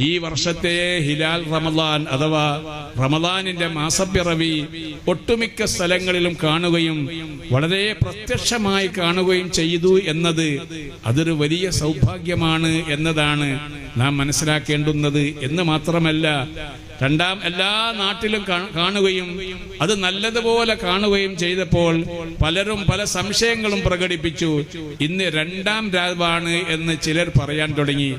ഈ വർഷത്തെ ഹിലാൽ റമദാൻ അഥവാ റമദാനിന്റെ മാസപ്പിറവി ഒട്ടുമിക്ക സ്ഥലങ്ങളിലും കാണുകയും വളരെ പ്രത്യക്ഷമായി കാണുകയും ചെയ്തു എന്നത് അതൊരു വലിയ സൗഭാഗ്യമാണ് എന്നതാണ് നാം മനസ്സിലാക്കേണ്ടുന്നത് എന്ന് മാത്രമല്ല രണ്ടാം എല്ലാ നാട്ടിലും കാണുകയും അത് നല്ലതുപോലെ കാണുകയും ചെയ്തപ്പോൾ പലരും പല സംശയങ്ങളും പ്രകടിപ്പിച്ചു. ഇന്ന് രണ്ടാം രാവാണ് എന്ന് ചിലർ പറയാൻ തുടങ്ങി.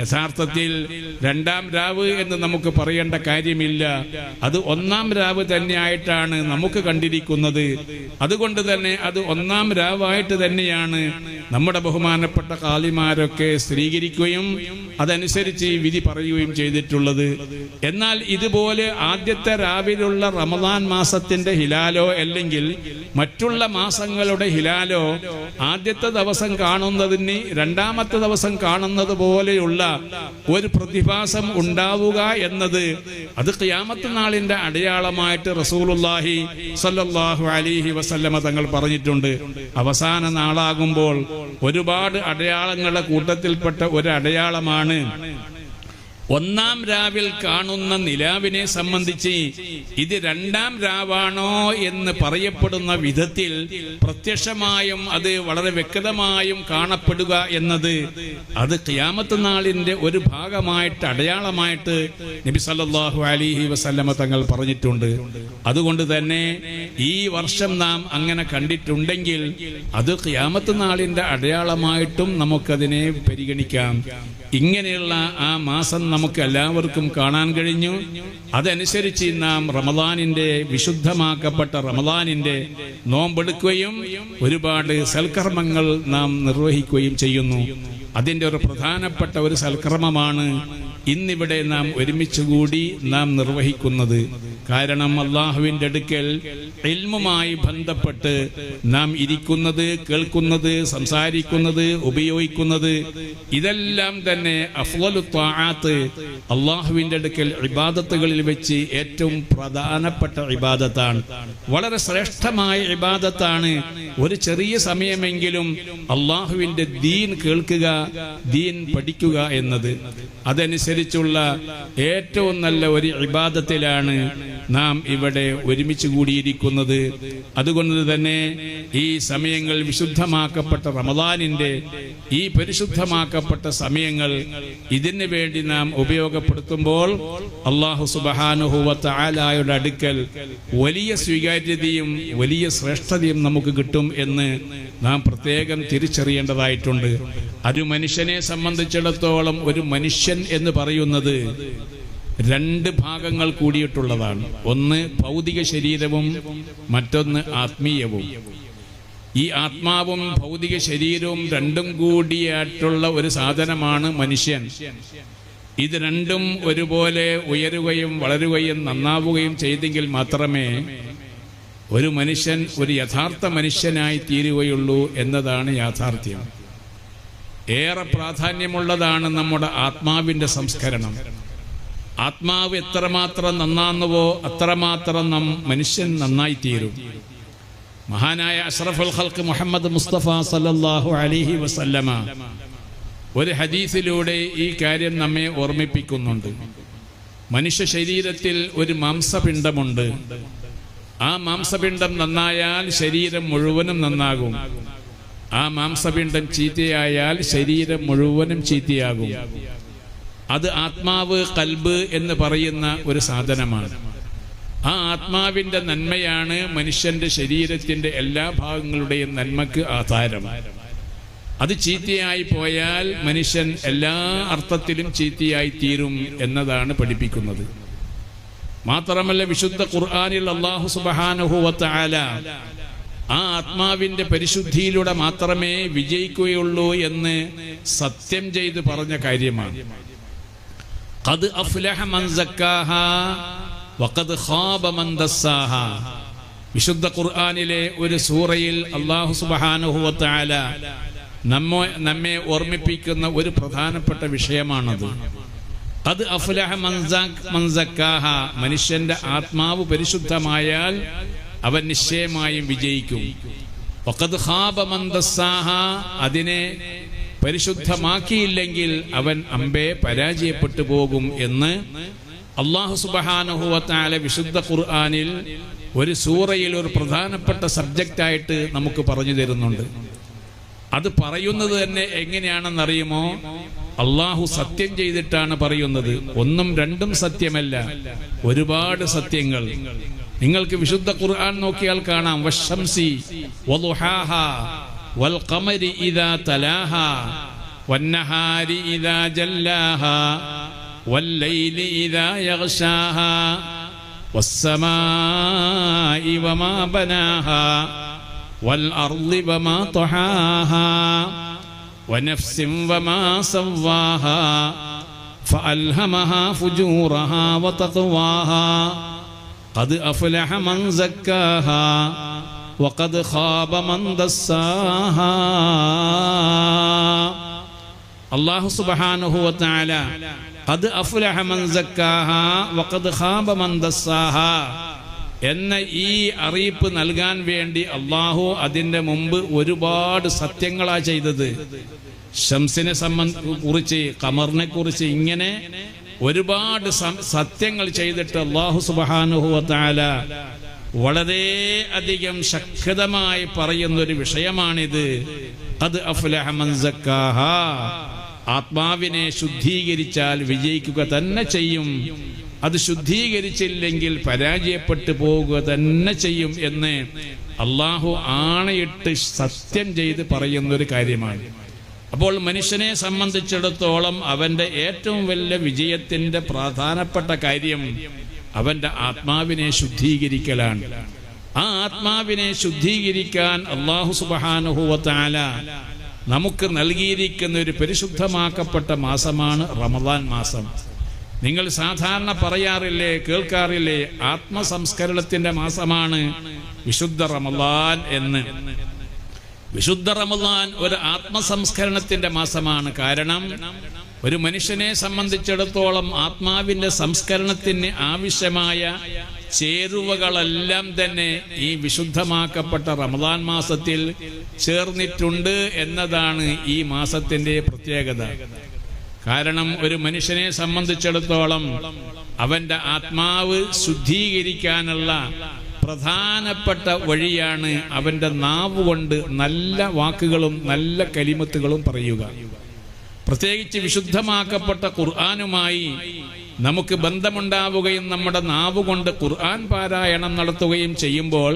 യഥാർത്ഥത്തിൽ രണ്ടാം രാവ് എന്ന് നമുക്ക് പറയേണ്ട കാര്യമില്ല. അത് ഒന്നാം രാവ് തന്നെയായിട്ടാണ് നമുക്ക് കണ്ടിരിക്കുന്നത്. അതുകൊണ്ട് തന്നെ അത് ഒന്നാം രാവായിട്ട് തന്നെയാണ് നമ്മുടെ ബഹുമാനപ്പെട്ട കാലിമാരൊക്കെ സ്ത്രീകരിക്കുകയും അതനുസരിച്ച് ഈ വിധി പറയുകയും ചെയ്തിട്ടുള്ളത്. എന്നാൽ ഇതുപോലെ ആദ്യത്തെ രാവിലുള്ള റമദാൻ മാസത്തിന്റെ ഹിലാലോ അല്ലെങ്കിൽ മറ്റുള്ള മാസങ്ങളുടെ ഹിലാലോ ആദ്യത്തെ ദിവസം കാണുന്നതിന് രണ്ടാമത്തെ ദിവസം കാണുന്നത് പോലെയുള്ള ഒരു പ്രതിഭാസം ഉണ്ടാവുക എന്നത് അത് ക്യാമത്ത് നാളിന്റെ അടയാളമായിട്ട് റസൂലുള്ളാഹി സല്ലാഹു അലിഹി വസല്ലമ തങ്ങൾ പറഞ്ഞിട്ടുണ്ട്. അവസാന നാളാകുമ്പോൾ ഒരുപാട് അടയാളങ്ങളുടെ കൂട്ടത്തിൽപ്പെട്ട ഒരു അടയാളമാണ് ഒന്നാം രാവിൽ കാണുന്ന നിലാവിനെ സംബന്ധിച്ച് ഇത് രണ്ടാം രാവാണോ എന്ന് പറയപ്പെടുന്ന വിധത്തിൽ പ്രത്യക്ഷമായും അത് വളരെ വ്യക്തമായും കാണപ്പെടുക എന്നത് അത് ക്യാമത്ത് നാളിന്റെ ഒരു ഭാഗമായിട്ട് അടയാളമായിട്ട് നബി സല്ലാഹു അലിഹി വസല്ലമ തങ്ങൾ പറഞ്ഞിട്ടുണ്ട്. അതുകൊണ്ട് തന്നെ ഈ വർഷം നാം അങ്ങനെ കണ്ടിട്ടുണ്ടെങ്കിൽ അത് ക്യാമത്ത് നാളിന്റെ അടയാളമായിട്ടും നമുക്കതിനെ പരിഗണിക്കാം. ഇങ്ങനെയുള്ള ആ മാസം നമുക്ക് എല്ലാവർക്കും കാണാൻ കഴിഞ്ഞു. അതനുസരിച്ച് നാം റമദാനിന്റെ വിശുദ്ധമാക്കപ്പെട്ട റമദാനിന്റെ നോമ്പെടുക്കുകയും ഒരുപാട് സൽക്കർമ്മങ്ങൾ നാം നിർവഹിക്കുകയും ചെയ്യുന്നു. അതിന്റെ ഒരു പ്രധാനപ്പെട്ട ഒരു സൽക്കർമ്മമാണ് ഇന്നിവിടെ നാം ഒരുമിച്ച് കൂടി നാം നിർവഹിക്കുന്നത് കാരണം അള്ളാഹുവിന്റെ അടുക്കൽ എൽമുമായി ബന്ധപ്പെട്ട് നാം ഇരിക്കുന്നത് കേൾക്കുന്നത് സംസാരിക്കുന്നത് ഉപയോഗിക്കുന്നത് ഇതെല്ലാം തന്നെ അഫ്വലുത്താത്ത് അള്ളാഹുവിന്റെ അടുക്കൽ ഇബാദത്തുകളിൽ വെച്ച് ഏറ്റവും പ്രധാനപ്പെട്ട ഇബാദത്താണ്. വളരെ ശ്രേഷ്ഠമായ ഇബാദത്താണ്. ഒരു ചെറിയ സമയമെങ്കിലും അള്ളാഹുവിന്റെ ദീൻ കേൾക്കുക ദീൻ പഠിക്കുക എന്നത്. അതനുസരിച്ചുള്ള ഏറ്റവും നല്ല ഒരു ഇബാദത്തിലാണ് നാം ഇവിടെ ഒരുമിച്ച് കൂടിയിരിക്കുന്നത് അതുകൊണ്ട് തന്നെ ഈ സമയങ്ങൾ വിശുദ്ധമാക്കപ്പെട്ട റമദാനിന്റെ ഈ പരിശുദ്ധമാക്കപ്പെട്ട സമയങ്ങൾ ഇതിനു വേണ്ടി നാം ഉപയോഗപ്പെടുത്തുമ്പോൾ അള്ളാഹു സുബഹാനുഹുവത്ത ആലായുടെ അടുക്കൽ വലിയ സ്വീകാര്യതയും വലിയ ശ്രേഷ്ഠതയും നമുക്ക് കിട്ടും എന്ന് നാം പ്രത്യേകം തിരിച്ചറിയേണ്ടതായിട്ടുണ്ട്. ഒരു മനുഷ്യനെ സംബന്ധിച്ചിടത്തോളം ഒരു മനുഷ്യൻ എന്ന് പറയുന്നത് രണ്ട് ഭാഗങ്ങൾ കൂടിയിട്ടുള്ളതാണ്. ഒന്ന് ഭൗതിക ശരീരവും മറ്റൊന്ന് ആത്മീയവും. ഈ ആത്മാവും ഭൗതിക ശരീരവും രണ്ടും കൂടിയായിട്ടുള്ള ഒരു സാധനമാണ് മനുഷ്യൻ. ഇത് രണ്ടും ഒരുപോലെ ഉയരുകയും വളരുകയും നന്നാവുകയും ചെയ്തെങ്കിൽ മാത്രമേ ഒരു മനുഷ്യൻ ഒരു യഥാർത്ഥ മനുഷ്യനായി തീരുകയുള്ളൂ എന്നതാണ് യാഥാർത്ഥ്യം. ഏറെ പ്രാധാന്യമുള്ളതാണ് നമ്മുടെ ആത്മാവിന്റെ സംസ്കരണം. ആത്മാവ് എത്രമാത്രം നന്നാന്നുവോ അത്രമാത്രം നാം മനുഷ്യൻ നന്നായി തീരും മഹാനായ അഷ്റഫുൽ ഖൽക്ക് മുഹമ്മദ് മുസ്തഫ സല്ലല്ലാഹു അലിഹി വസല്ലമ ഒരു ഹദീസിലൂടെ ഈ കാര്യം നമ്മെ ഓർമ്മിപ്പിക്കുന്നുണ്ട്. മനുഷ്യ ശരീരത്തിൽ ഒരു മാംസപിണ്ഡമുണ്ട്. ആ മാംസപിണ്ഡം നന്നായാൽ ശരീരം മുഴുവനും നന്നാകും. ആ മാംസപിണ്ഡം ചീത്തയായാൽ ശരീരം മുഴുവനും ചീത്തയാകും. അത് ആത്മാവ് കൽബ് എന്ന് പറയുന്ന ഒരു സാധനമാണ്. ആ ആത്മാവിന്റെ നന്മയാണ് മനുഷ്യന്റെ ശരീരത്തിന്റെ എല്ലാ ഭാഗങ്ങളുടെയും നന്മക്ക് ആധാരം. അത് ചീത്തയായി പോയാൽ മനുഷ്യൻ എല്ലാ അർത്ഥത്തിലും ചീത്തയായി തീരും എന്നതാണ് പഠിപ്പിക്കുന്നത്. മാത്രമല്ല വിശുദ്ധ ഖുർആാനിൽ അള്ളാഹു സുബാനുഹുവത്ത ആല ആ ആത്മാവിന്റെ പരിശുദ്ധിയിലൂടെ മാത്രമേ വിജയിക്കുകയുള്ളൂ എന്ന് സത്യം ചെയ്ത് പറഞ്ഞ കാര്യമാണ്. ഖദ് അഫ്ലഹ മൻ زكاها വഖദ് ഖാബ മൻ دساها. വിശുദ്ധ ഖുർആനിലെ ഒരു സൂറയിൽ അല്ലാഹു സുബ്ഹാനഹു വതആല നമ്മെ നമ്മെ ഓർമ്മിപ്പിക്കുന്ന ഒരു പ്രധാനപ്പെട്ട വിഷയമാണത്. അത് അഫുലഹ മൻ സക്- മൻ സക്കാഹ. മനുഷ്യന്റെ ആത്മാവ് പരിശുദ്ധമായാൽ അവൻ നിശ്ചയമായും വിജയിക്കും. അതിനെ പരിശുദ്ധമാക്കിയില്ലെങ്കിൽ അവൻ അമ്പെ പരാജയപ്പെട്ടു പോകും എന്ന് അള്ളാഹു സുബാനുഹുവത്താലെ വിശുദ്ധ ഖുർആാനിൽ ഒരു സൂറയിൽ ഒരു പ്രധാനപ്പെട്ട സബ്ജക്റ്റായിട്ട് നമുക്ക് പറഞ്ഞു തരുന്നുണ്ട്. അത് പറയുന്നത് തന്നെ എങ്ങനെയാണെന്നറിയുമോ? അള്ളാഹു സത്യം ചെയ്തിട്ടാണ് പറയുന്നത്. ഒന്നും രണ്ടും സത്യമല്ല. ഒരുപാട് സത്യങ്ങൾ. നിങ്ങൾക്ക് വിശുദ്ധ ഖുർആൻ നോക്കിയാൽ കാണാം. വശംസി والقمر إذا تلاها والنهار إذا جلاها والليل إذا يغشاها والسماء وما بناها والأرض وما طحاها ونفس وما سواها فألهمها فجورها وتقواها قد أفلح من زكاها وقد خاب من دساها الله سبحانه وتعالى قد أفلح من زكاها وقد خاب من دساها എന്ന ഈ അറിയിപ്പ് നൽകാൻ വേണ്ടി അള്ളാഹു അതിൻ്റെ മുമ്പ് ഒരുപാട് സത്യങ്ങളാ ചെയ്തത് ഷംസിനെ സംബന്ധ കുറിച്ച് കമറിനെ കുറിച്ച് ഇങ്ങനെ ഒരുപാട് സം- സത്യങ്ങൾ ചെയ്തിട്ട് അള്ളാഹു സുബാനുഹുവത്താല വളരെ അധികം ശക്തമായി പറയുന്ന ഒരു വിഷയമാണിത് അത് ആത്മാവിനെ ശുദ്ധീകരിച്ചാൽ വിജയിക്കുക തന്നെ ചെയ്യും. അത് ശുദ്ധീകരിച്ചില്ലെങ്കിൽ പരാജയപ്പെട്ടു പോകുക തന്നെ ചെയ്യും എന്ന് അള്ളാഹു ആണയിട്ട് സത്യം ചെയ്ത് പറയുന്നൊരു കാര്യമാണ്. അപ്പോൾ മനുഷ്യനെ സംബന്ധിച്ചിടത്തോളം അവന്റെ ഏറ്റവും വലിയ വിജയത്തിന്റെ പ്രധാനപ്പെട്ട കാര്യം അവന്റെ ആത്മാവിനെ ശുദ്ധീകരിക്കലാണ്. ആ ആത്മാവിനെ ശുദ്ധീകരിക്കാൻ അള്ളാഹു സുബാനുഹുവത്താല നമുക്ക് നൽകിയിരിക്കുന്ന ഒരു പരിശുദ്ധമാക്കപ്പെട്ട മാസമാണ് റമദാൻ മാസം. നിങ്ങൾ സാധാരണ പറയാറില്ലേ കേൾക്കാറില്ലേ ആത്മസംസ്കരണത്തിന്റെ മാസമാണ് വിശുദ്ധ റമദാൻ എന്ന്. വിശുദ്ധ റമദാൻ ഒരു ആത്മസംസ്കരണത്തിന്റെ മാസമാണ്. കാരണം ഒരു മനുഷ്യനെ സംബന്ധിച്ചിടത്തോളം ആത്മാവിന്റെ സംസ്കരണത്തിന് ആവശ്യമായ ചേരുവകളെല്ലാം തന്നെ ഈ വിശുദ്ധമാക്കപ്പെട്ട റമദാൻ മാസത്തിൽ ചേർന്നിട്ടുണ്ട് എന്നതാണ് ഈ മാസത്തിന്റെ പ്രത്യേകത. കാരണം ഒരു മനുഷ്യനെ സംബന്ധിച്ചിടത്തോളം അവന്റെ ആത്മാവ് ശുദ്ധീകരിക്കാനുള്ള പ്രധാനപ്പെട്ട വഴിയാണ് അവന്റെ നാവ് കൊണ്ട് നല്ല വാക്കുകളും നല്ല കലിമത്തുകളും പറയുക. പ്രത്യേകിച്ച് വിശുദ്ധമാക്കപ്പെട്ട ഖുർആാനുമായി നമുക്ക് ബന്ധമുണ്ടാവുകയും നമ്മുടെ നാവ് കൊണ്ട് ഖുർആൻ പാരായണം നടത്തുകയും ചെയ്യുമ്പോൾ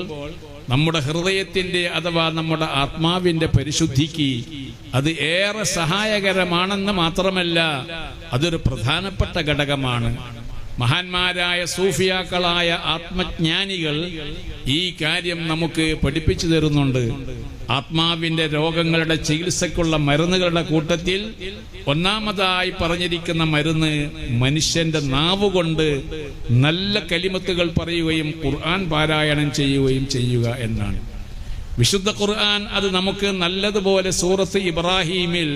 നമ്മുടെ ഹൃദയത്തിന്റെ അഥവാ നമ്മുടെ ആത്മാവിന്റെ പരിശുദ്ധിക്ക് അത് ഏറെ സഹായകരമാണെന്ന് മാത്രമല്ല അതൊരു പ്രധാനപ്പെട്ട ഘടകമാണ്. മഹാന്മാരായ സൂഫിയാക്കളായ ആത്മജ്ഞാനികൾ ഈ കാര്യം നമുക്ക് പഠിപ്പിച്ചു തരുന്നുണ്ട്. ആത്മാവിന്റെ രോഗങ്ങളുടെ ചികിത്സക്കുള്ള മരുന്നുകളുടെ കൂട്ടത്തിൽ ഒന്നാമതായി പറഞ്ഞിരിക്കുന്ന മരുന്ന് മനുഷ്യന്റെ നാവ് കൊണ്ട് നല്ല കലിമത്തുകൾ പറയുകയും ഖുർആൻ പാരായണം ചെയ്യുകയും ചെയ്യുക എന്നാണ്. വിശുദ്ധ ഖുർആൻ അത് നമുക്ക് നല്ലതുപോലെ സൂറത്ത് ഇബ്രാഹീമിൽ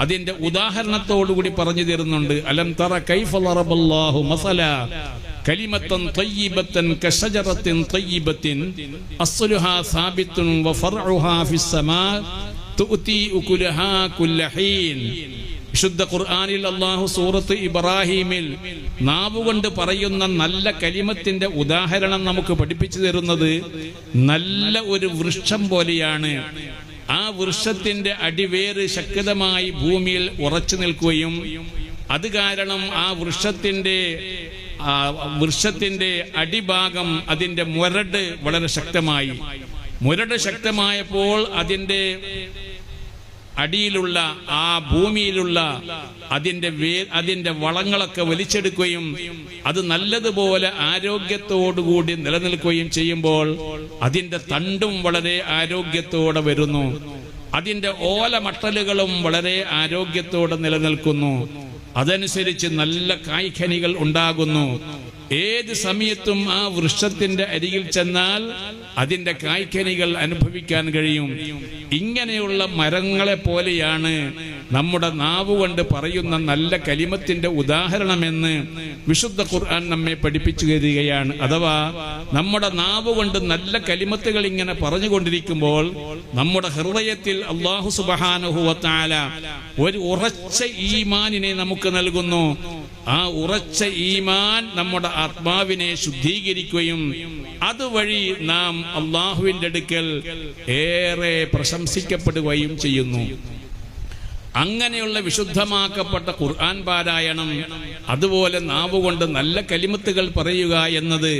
അതിന്റെ ഉദാഹരണത്തോടുകൂടി പറഞ്ഞു തരുന്നുണ്ട്. അലം തറ കൈഫ ളറബല്ലാഹു മസല ഫിസ്സമാ കുല്ലഹീൻ വിശുദ്ധ സൂറത്ത് ഇബ്രാഹിമിൽ നാവുകൊണ്ട് പറയുന്ന നല്ല കലിമത്തിന്റെ ഉദാഹരണം നമുക്ക് പഠിപ്പിച്ചു തരുന്നത് നല്ല ഒരു വൃക്ഷം പോലെയാണ്. ആ വൃക്ഷത്തിന്റെ അടിവേര് ശക്തമായി ഭൂമിയിൽ ഉറച്ചു നിൽക്കുകയും അത് കാരണം ആ വൃക്ഷത്തിന്റെ വൃക്ഷത്തിന്റെ അടിഭാഗം അതിന്റെ മുരട് വളരെ ശക്തമായി. മുരട് ശക്തമായപ്പോൾ അതിന്റെ അടിയിലുള്ള ആ ഭൂമിയിലുള്ള അതിന്റെ വേ അതിന്റെ വളങ്ങളൊക്കെ വലിച്ചെടുക്കുകയും അത് നല്ലതുപോലെ ആരോഗ്യത്തോടുകൂടി നിലനിൽക്കുകയും ചെയ്യുമ്പോൾ അതിന്റെ തണ്ടും വളരെ ആരോഗ്യത്തോടെ വരുന്നു. അതിന്റെ ഓലമട്ടലുകളും വളരെ ആരോഗ്യത്തോടെ നിലനിൽക്കുന്നു. അതനുസരിച്ച് നല്ല കായ്ഖനികൾ ഉണ്ടാകുന്നു. ഏത് സമയത്തും ആ വൃക്ഷത്തിന്റെ അരികിൽ ചെന്നാൽ അതിന്റെ കായ്ക്കനികൾ അനുഭവിക്കാൻ കഴിയും. ഇങ്ങനെയുള്ള മരങ്ങളെ പോലെയാണ് നമ്മുടെ നാവ് കൊണ്ട് പറയുന്ന നല്ല കലിമത്തിന്റെ ഉദാഹരണമെന്ന് വിശുദ്ധ ഖുർആൻ നമ്മെ പഠിപ്പിച്ചു തരികയാണ്. അഥവാ നമ്മുടെ നാവ് കൊണ്ട് നല്ല കലിമത്തുകൾ ഇങ്ങനെ പറഞ്ഞുകൊണ്ടിരിക്കുമ്പോൾ നമ്മുടെ ഹൃദയത്തിൽ അള്ളാഹു സുബഹാനുഹുവത്താല ഒരു ഉറച്ച ഈമാനിനെ നമുക്ക് നൽകുന്നു. ആ ഉറച്ച ഈമാൻ നമ്മുടെ ആത്മാവിനെ ശുദ്ധീകരിക്കുകയും അതുവഴി നാം അള്ളാഹുവിന്റെ അടുക്കൽ ഏറെ പ്രശംസിക്കപ്പെടുകയും ചെയ്യുന്നു. അങ്ങനെയുള്ള വിശുദ്ധമാക്കപ്പെട്ട ഖുർആൻ പാരായണം അതുപോലെ നാവുകൊണ്ട് നല്ല കലിമത്തുകൾ പറയുക എന്നത്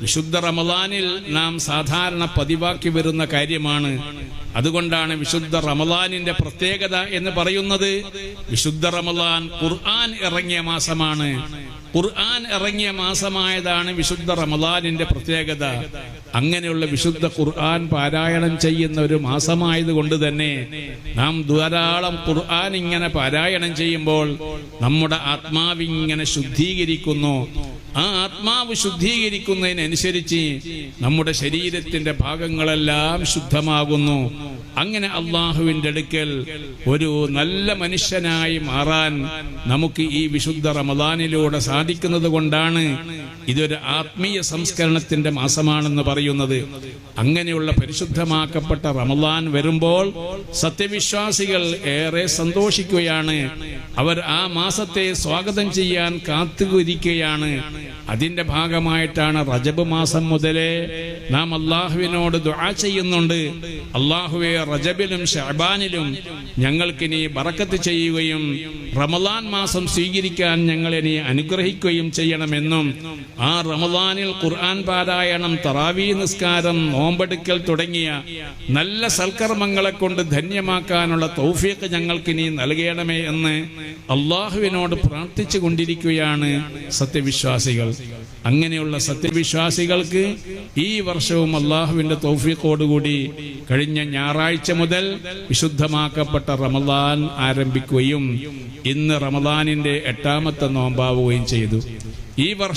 വിശുദ്ധ റമദാനിൽ നാം സാധാരണ പതിവാക്കി വരുന്ന കാര്യമാണ്. അതുകൊണ്ടാണ് വിശുദ്ധ റമദാനിന്റെ പ്രത്യേകത എന്ന് പറയുന്നത്. വിശുദ്ധ റമദാൻ ഖുർആൻ ഇറങ്ങിയ മാസമാണ്. ഖുർആൻ ഇറങ്ങിയ മാസമായതാണ് വിശുദ്ധ റമദാനിന്റെ പ്രത്യേകത. അങ്ങനെയുള്ള വിശുദ്ധ ഖുർആൻ പാരായണം ചെയ്യുന്ന ഒരു മാസമായത് കൊണ്ട് തന്നെ നാം ധാരാളം ഖുർആൻ ഇങ്ങനെ പാരായണം ചെയ്യുമ്പോൾ നമ്മുടെ ആത്മാവ് ഇങ്ങനെ ശുദ്ധീകരിക്കുന്നു. ആ ആത്മാവ് ശുദ്ധീകരിക്കുന്നതിനനുസരിച്ച് നമ്മുടെ ശരീരത്തിന്റെ ഭാഗങ്ങളെല്ലാം ശുദ്ധമാകുന്നു. അങ്ങനെ അള്ളാഹുവിന്റെ അടുക്കൽ ഒരു നല്ല മനുഷ്യനായി മാറാൻ നമുക്ക് ഈ വിശുദ്ധ റമദാനിലൂടെ സാധിക്കുന്നത് കൊണ്ടാണ് ഇതൊരു ആത്മീയ സംസ്കരണത്തിന്റെ മാസമാണെന്ന് പറയുന്നത്. അങ്ങനെയുള്ള പരിശുദ്ധമാക്കപ്പെട്ട റമദാൻ വരുമ്പോൾ സത്യവിശ്വാസികൾ ഏറെ സന്തോഷിക്കുകയാണ്. അവർ ആ മാസത്തെ സ്വാഗതം ചെയ്യാൻ കാത്തുകൊരിക്കുകയാണ് അതിന്റെ ഭാഗമായിട്ടാണ് റജബ് മാസം മുതലേ നാം അള്ളാഹുവിനോട് ദുആ ചെയ്യുന്നുണ്ട്. അള്ളാഹുവെ റജബിലും ഷഹബാനിലും ഞങ്ങൾക്കിനി ബറക്കത്ത് ചെയ്യുകയും റമദാൻ മാസം സ്വീകരിക്കാൻ ഞങ്ങളെ നീ അനുഗ്രഹിക്കുകയും ചെയ്യണമെന്നും ആ റമദാനിൽ ഖുർആൻ പാരായണം തറാവീ നിസ്കാരം നോമ്പെടുക്കൽ തുടങ്ങിയ നല്ല സൽക്കർമ്മങ്ങളെ കൊണ്ട് ധന്യമാക്കാനുള്ള തൗഫീഖ് ഞങ്ങൾക്ക് നീ നൽകണമേ എന്ന് അള്ളാഹുവിനോട് പ്രാർത്ഥിച്ചു കൊണ്ടിരിക്കുകയാണ് സത്യവിശ്വാസികൾ. അങ്ങനെയുള്ള സത്യവിശ്വാസികൾക്ക് ഈ വർഷവും അള്ളാഹുവിന്റെ തൗഫീഖോടുകൂടി കഴിഞ്ഞ ഞായറാഴ്ച മുതൽ വിശുദ്ധമാക്കപ്പെട്ട റമദാൻ ആരംഭിക്കുകയും ഇന്ന് റമദാനിന്റെ എട്ടാമത്തെ നോമ്പാവുകയും ചെയ്തു. ഈ വർഷം